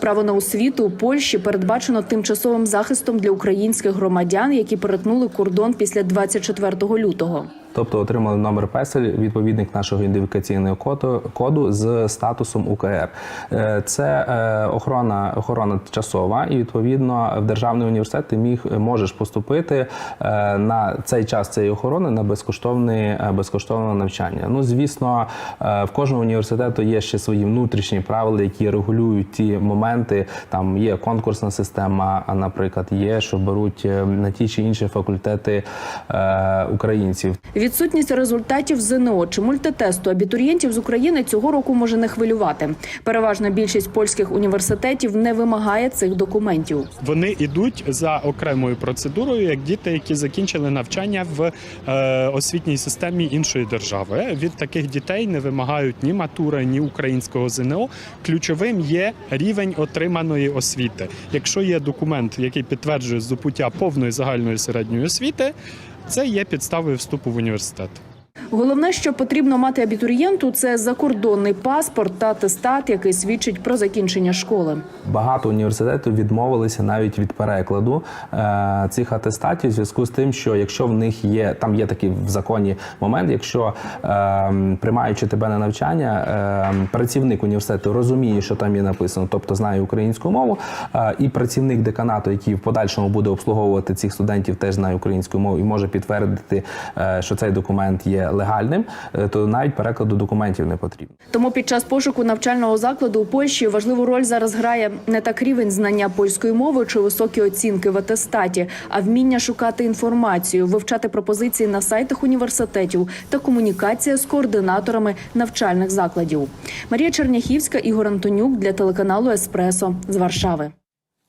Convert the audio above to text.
Право на освіту у Польщі передбачено тимчасовим захистом для українських громадян, які перетнули кордон після 24 лютого. Тобто отримали номер песель, відповідник нашого ідентифікаційного коду, коду з статусом УКР. Е, Це е, охорона, охорона часова, і відповідно в державний університет ти міг можеш поступити е, на цей час цієї охорони на безкоштовне безкоштовне навчання. Ну звісно, в кожного університету є ще свої внутрішні правила, які регулюють ті моменти. Там є конкурсна система, а наприклад, є, що беруть на ті чи інші факультети українців. Відсутність результатів ЗНО чи мультитесту абітурієнтів з України цього року може не хвилювати. Переважна більшість польських університетів не вимагає цих документів. Вони йдуть за окремою процедурою, як діти, які закінчили навчання в е, освітній системі іншої держави. Від таких дітей не вимагають ні матури, ні українського ЗНО. Ключовим є рівень отриманої освіти. Якщо є документ, який підтверджує здобуття повної загальної середньої освіти, це є підставою вступу в університет. Головне, що потрібно мати абітурієнту, це закордонний паспорт та атестат, який свідчить про закінчення школи. Багато університетів відмовилися навіть від перекладу е, цих атестатів в зв'язку з тим, що якщо в них є там є такий в законі момент, якщо е, приймаючи тебе на навчання, е, працівник університету розуміє, що там є написано, тобто знає українську мову, е, і працівник деканату, який в подальшому буде обслуговувати цих студентів, теж знає українську мову і може підтвердити, е, що цей документ є легальним, е, то навіть перекладу документів не потрібно. Тому під час пошуку навчального закладу у Польщі важливу роль зараз грає не так рівень знання польської мови чи високі оцінки в атестаті, а вміння шукати інформацію, вивчати пропозиції на сайтах університетів та комунікація з координаторами навчальних закладів. Марія Черняхівська, Ігор Антонюк для телеканалу Еспресо з Варшави.